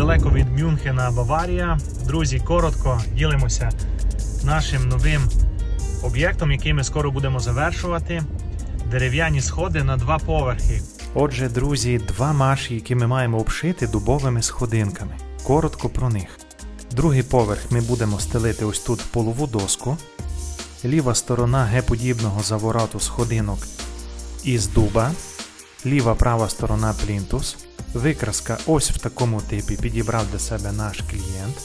недалеко від Мюнхена, Баварія. Друзі, коротко ділимося нашим новим об'єктом, який ми скоро будемо завершувати. Дерев'яні сходи на два поверхи. Отже, друзі, два марші, які ми маємо обшити дубовими сходинками. Коротко про них. Другий поверх ми будемо стелити ось тут полову доску. Ліва сторона Г-подібного завороту сходинок із дуба. Ліва права сторона плінтус. Викраска ось в такому типі підібрав для себе наш клієнт.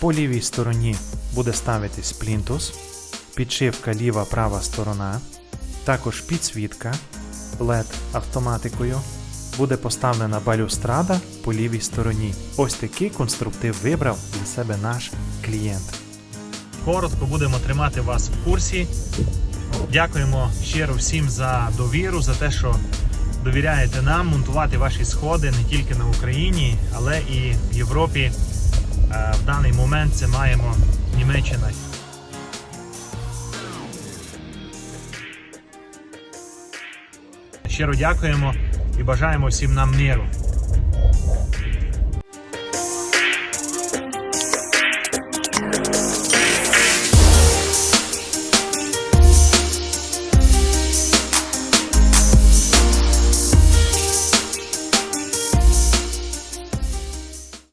По лівій стороні буде ставитись плінтус, підшивка ліва права сторона, також підсвітка, LED автоматикою. Буде поставлена балюстрада по лівій стороні. Ось такий конструктив вибрав для себе наш клієнт. Коротко будемо тримати вас в курсі. Дякуємо щиро всім за довіру, за те, що довіряєте нам монтувати ваші сходи не тільки на Україні, але і в Європі. Е, В даний момент це маємо Німеччина. Щиро дякуємо і бажаємо всім нам миру.